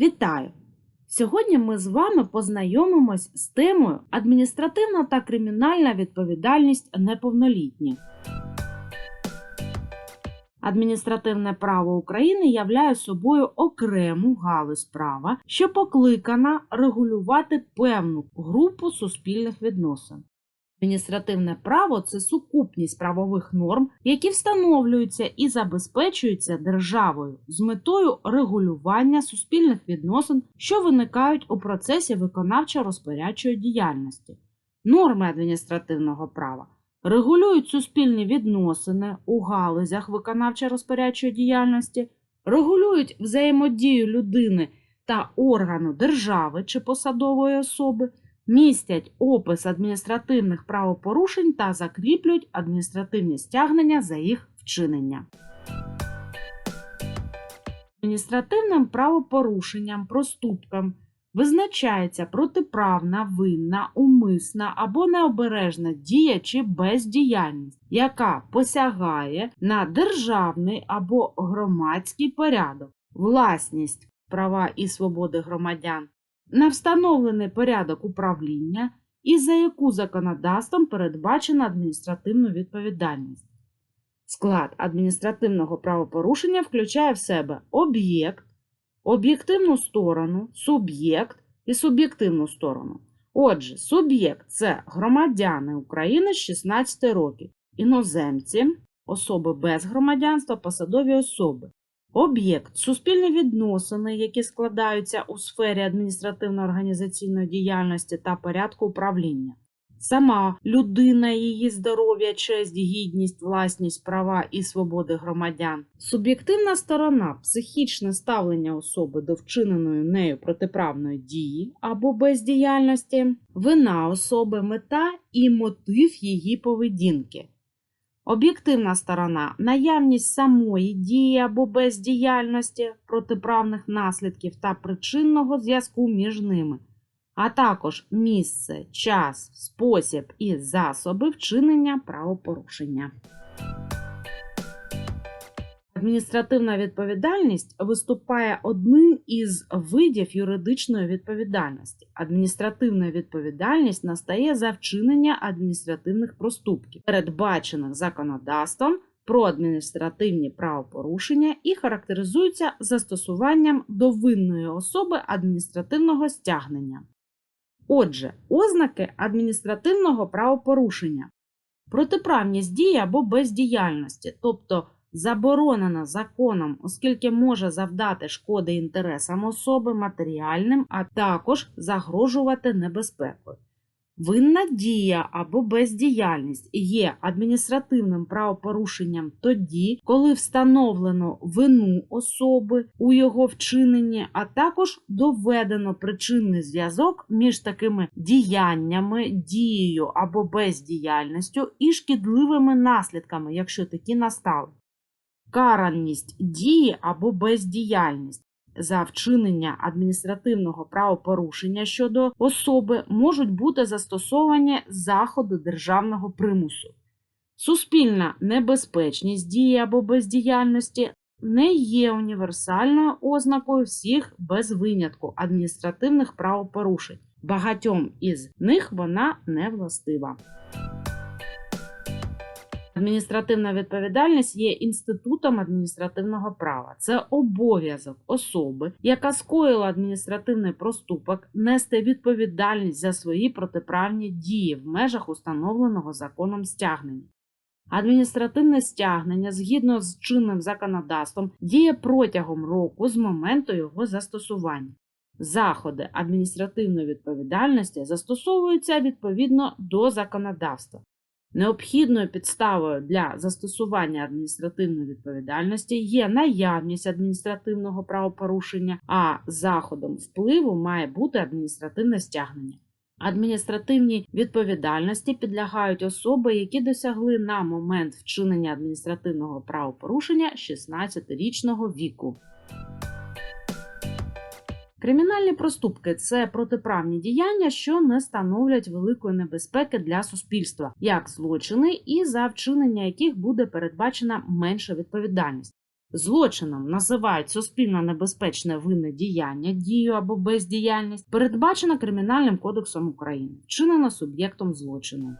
Вітаю! Сьогодні ми з вами познайомимось з темою адміністративна та кримінальна відповідальність неповнолітніх. Адміністративне право України являє собою окрему галузь права, що покликана регулювати певну групу суспільних відносин. Адміністративне право це сукупність правових норм, які встановлюються і забезпечуються державою з метою регулювання суспільних відносин, що виникають у процесі виконавчо-розпорядчої діяльності. Норми адміністративного права регулюють суспільні відносини у галузях виконавчо-розпорядчої діяльності, регулюють взаємодію людини та органу держави чи посадової особи містять опис адміністративних правопорушень та закріплюють адміністративні стягнення за їх вчинення. Адміністративним правопорушенням, проступком визначається протиправна, винна, умисна або необережна дія чи бездіяльність, яка посягає на державний або громадський порядок, власність, права і свободи громадян, на встановлений порядок управління і за яку законодавством передбачена адміністративну відповідальність. Склад адміністративного правопорушення включає в себе об'єкт, об'єктивну сторону, суб'єкт і суб'єктивну сторону. Отже, суб'єкт це громадяни України з 16 років, іноземці, особи без громадянства, посадові особи. Об'єкт суспільні відносини, які складаються у сфері адміністративно-організаційної діяльності та порядку управління. Сама людина, її здоров'я, честь, гідність, власність, права і свободи громадян. Суб'єктивна сторона психічне ставлення особи до вчиненої нею протиправної дії або бездіяльності, вина особи, мета і мотив її поведінки. Об'єктивна сторона наявність самої дії або бездіяльності, протиправних наслідків та причинного зв'язку між ними, а також місце, час, спосіб і засоби вчинення правопорушення. Адміністративна відповідальність виступає одним із видів юридичної відповідальності. Адміністративна відповідальність настає за вчинення адміністративних проступків, передбачених законодавством про адміністративні правопорушення і характеризується застосуванням до винної особи адміністративного стягнення. Отже, ознаки адміністративного правопорушення протиправність дії або бездіяльності, тобто заборонена законом, оскільки може завдати шкоди інтересам особи, матеріальним, а також загрожувати небезпекою. Винна дія або бездіяльність є адміністративним правопорушенням тоді, коли встановлено вину особи у його вчиненні, а також доведено причинний зв'язок між такими діяннями, дією або бездіяльністю і шкідливими наслідками, якщо такі настали караність дії або бездіяльність за вчинення адміністративного правопорушення щодо особи можуть бути застосовані заходи державного примусу. Суспільна небезпечність дії або бездіяльності не є універсальною ознакою всіх без винятку адміністративних правопорушень. Багатьом із них вона не властива. Адміністративна відповідальність є інститутом адміністративного права. Це обов'язок особи, яка скоїла адміністративний проступок, нести відповідальність за свої протиправні дії в межах установленого законом стягнення. Адміністративне стягнення згідно з чинним законодавством діє протягом року з моменту його застосування. Заходи адміністративної відповідальності застосовуються відповідно до законодавства. Необхідною підставою для застосування адміністративної відповідальності є наявність адміністративного правопорушення, а заходом впливу має бути адміністративне стягнення. Адміністративній відповідальності підлягають особи, які досягли на момент вчинення адміністративного правопорушення 16-річного віку. Кримінальні проступки це протиправні діяння, що не становлять великої небезпеки для суспільства, як злочини, і за вчинення яких буде передбачена менша відповідальність. Злочином називають суспільно небезпечне винне діяння, дію або бездіяльність, передбачена Кримінальним кодексом України, вчинена суб'єктом злочину.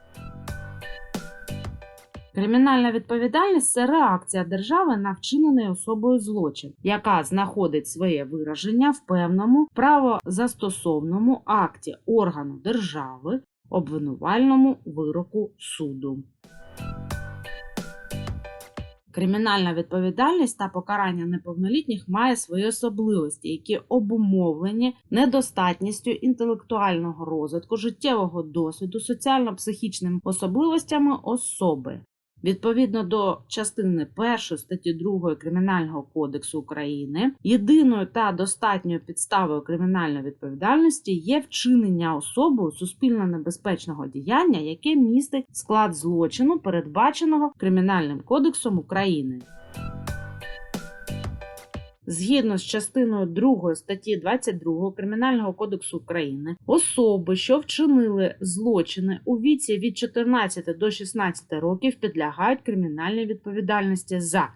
Кримінальна відповідальність це реакція держави на вчинений особою злочин, яка знаходить своє вираження в певному правозастосовному акті органу держави, обвинувальному вироку суду. Кримінальна відповідальність та покарання неповнолітніх має свої особливості, які обумовлені недостатністю інтелектуального розвитку, життєвого досвіду, соціально-психічними особливостями особи. Відповідно до частини 1 статті 2 Кримінального кодексу України, єдиною та достатньою підставою кримінальної відповідальності є вчинення особою суспільно небезпечного діяння, яке містить склад злочину, передбаченого Кримінальним кодексом України. Згідно з частиною 2 статті 22 Кримінального кодексу України, особи, що вчинили злочини у віці від 14 до 16 років, підлягають кримінальній відповідальності за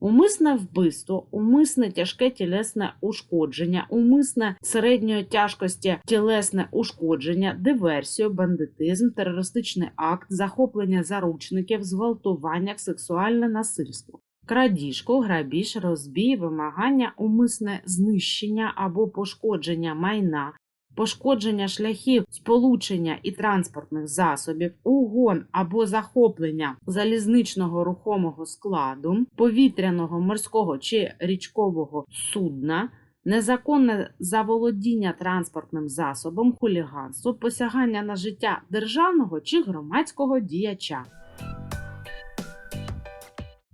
умисне вбивство, умисне тяжке тілесне ушкодження, умисне середньої тяжкості тілесне ушкодження, диверсію, бандитизм, терористичний акт, захоплення заручників, зґвалтування, сексуальне насильство крадіжку, грабіж, розбій, вимагання, умисне знищення або пошкодження майна, пошкодження шляхів сполучення і транспортних засобів, угон або захоплення залізничного рухомого складу, повітряного, морського чи річкового судна. Незаконне заволодіння транспортним засобом, хуліганство, посягання на життя державного чи громадського діяча.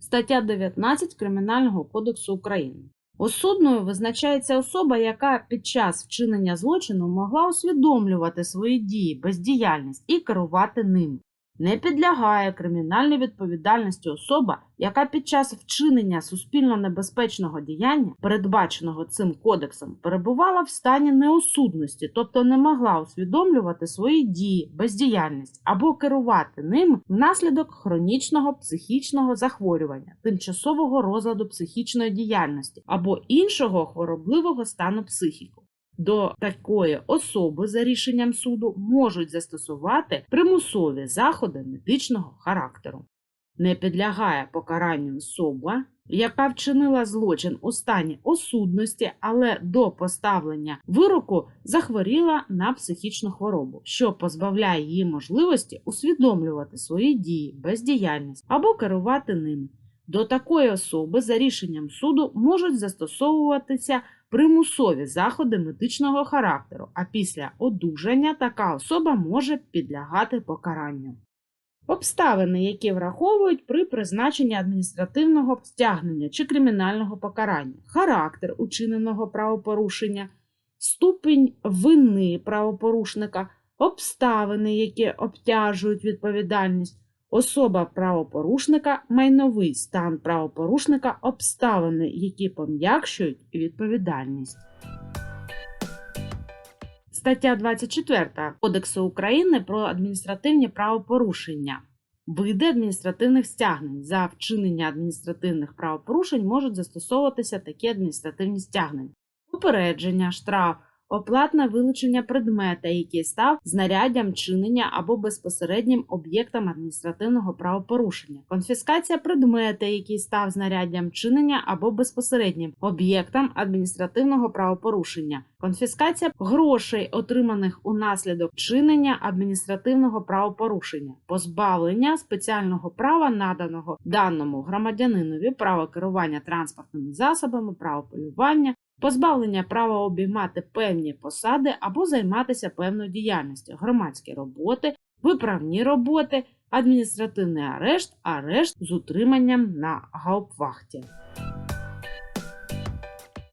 Стаття 19 Кримінального кодексу України. Осудною визначається особа, яка під час вчинення злочину могла усвідомлювати свої дії, бездіяльність і керувати ним. Не підлягає кримінальній відповідальності особа, яка під час вчинення суспільно небезпечного діяння, передбаченого цим кодексом, перебувала в стані неосудності, тобто не могла усвідомлювати свої дії, бездіяльність або керувати ним внаслідок хронічного психічного захворювання, тимчасового розладу психічної діяльності або іншого хворобливого стану психіку. До такої особи за рішенням суду можуть застосувати примусові заходи медичного характеру. Не підлягає покаранню особа, яка вчинила злочин у стані осудності, але до поставлення вироку захворіла на психічну хворобу, що позбавляє її можливості усвідомлювати свої дії, бездіяльність або керувати ними. До такої особи за рішенням суду можуть застосовуватися примусові заходи медичного характеру, а після одужання така особа може підлягати покаранню. Обставини, які враховують при призначенні адміністративного стягнення чи кримінального покарання, характер учиненого правопорушення, ступінь вини правопорушника, обставини, які обтяжують відповідальність, особа правопорушника, майновий стан правопорушника, обставини, які пом'якшують відповідальність. Стаття 24 Кодексу України про адміністративні правопорушення. Види адміністративних стягнень за вчинення адміністративних правопорушень можуть застосовуватися такі адміністративні стягнення: попередження, штраф, оплатне вилучення предмета, який став знаряддям чинення або безпосереднім об'єктом адміністративного правопорушення, конфіскація предмета, який став знаряддям чинення або безпосереднім об'єктом адміністративного правопорушення, конфіскація грошей, отриманих унаслідок чинення адміністративного правопорушення, позбавлення спеціального права, наданого даному громадянинові, право керування транспортними засобами, право полювання, позбавлення права обіймати певні посади або займатися певною діяльністю, громадські роботи, виправні роботи, адміністративний арешт, арешт з утриманням на гауптвахті.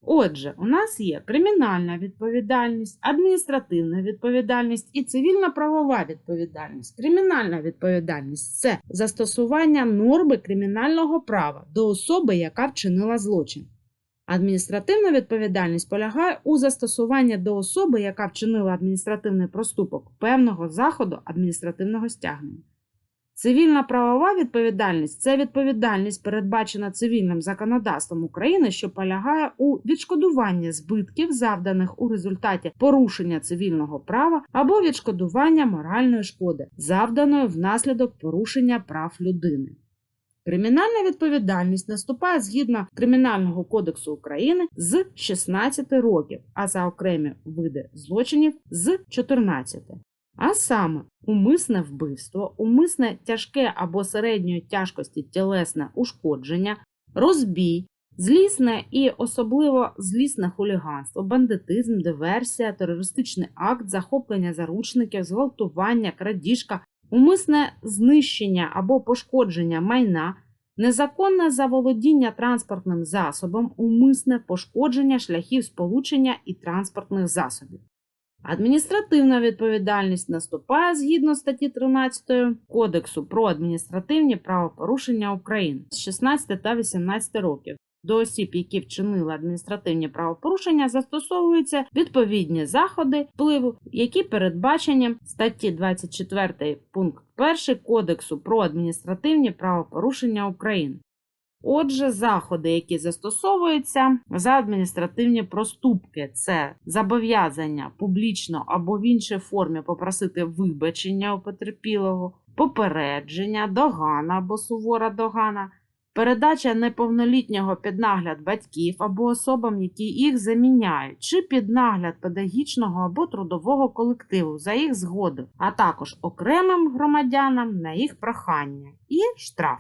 Отже, у нас є кримінальна відповідальність, адміністративна відповідальність і цивільно-правова відповідальність. Кримінальна відповідальність це застосування норми кримінального права до особи, яка вчинила злочин. Адміністративна відповідальність полягає у застосуванні до особи, яка вчинила адміністративний проступок, певного заходу адміністративного стягнення. Цивільна правова відповідальність це відповідальність, передбачена цивільним законодавством України, що полягає у відшкодуванні збитків, завданих у результаті порушення цивільного права або відшкодування моральної шкоди, завданої внаслідок порушення прав людини. Кримінальна відповідальність наступає згідно Кримінального кодексу України з 16 років, а за окремі види злочинів з 14. А саме умисне вбивство, умисне тяжке або середньої тяжкості тілесне ушкодження, розбій, злісне і особливо злісне хуліганство, бандитизм, диверсія, терористичний акт, захоплення заручників, зґвалтування, крадіжка, умисне знищення або пошкодження майна, незаконне заволодіння транспортним засобом, умисне пошкодження шляхів сполучення і транспортних засобів. Адміністративна відповідальність наступає згідно статті 13 Кодексу про адміністративні правопорушення України з 16 та 18 років. До осіб, які вчинили адміністративні правопорушення, застосовуються відповідні заходи впливу, які передбачені статті 24 пункт 1 Кодексу про адміністративні правопорушення України. Отже, заходи, які застосовуються за адміністративні проступки, це зобов'язання публічно або в іншій формі попросити вибачення у потерпілого, попередження, догана або сувора догана, передача неповнолітнього під нагляд батьків або особам, які їх заміняють, чи під нагляд педагогічного або трудового колективу за їх згоду, а також окремим громадянам на їх прохання і штраф.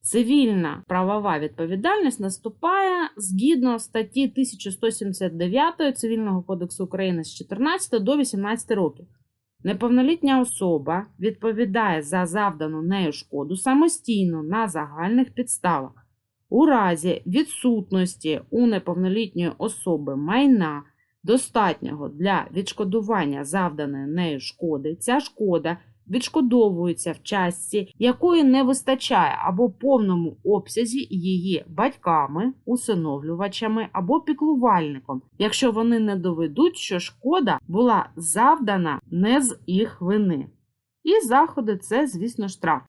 Цивільна правова відповідальність наступає згідно статті 1179 Цивільного кодексу України з 14 до 18 років. Неповнолітня особа відповідає за завдану нею шкоду самостійно на загальних підставах. У разі відсутності у неповнолітньої особи майна, достатнього для відшкодування завданої нею шкоди, ця шкода відшкодовується в частці, якої не вистачає або повному обсязі її батьками, усиновлювачами або піклувальником, якщо вони не доведуть, що шкода була завдана не з їх вини. І заходи це, звісно, штраф.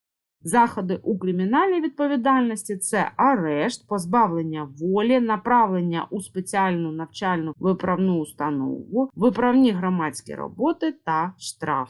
Заходи у кримінальній відповідальності це арешт, позбавлення волі, направлення у спеціальну навчальну виправну установу, виправні громадські роботи та штраф.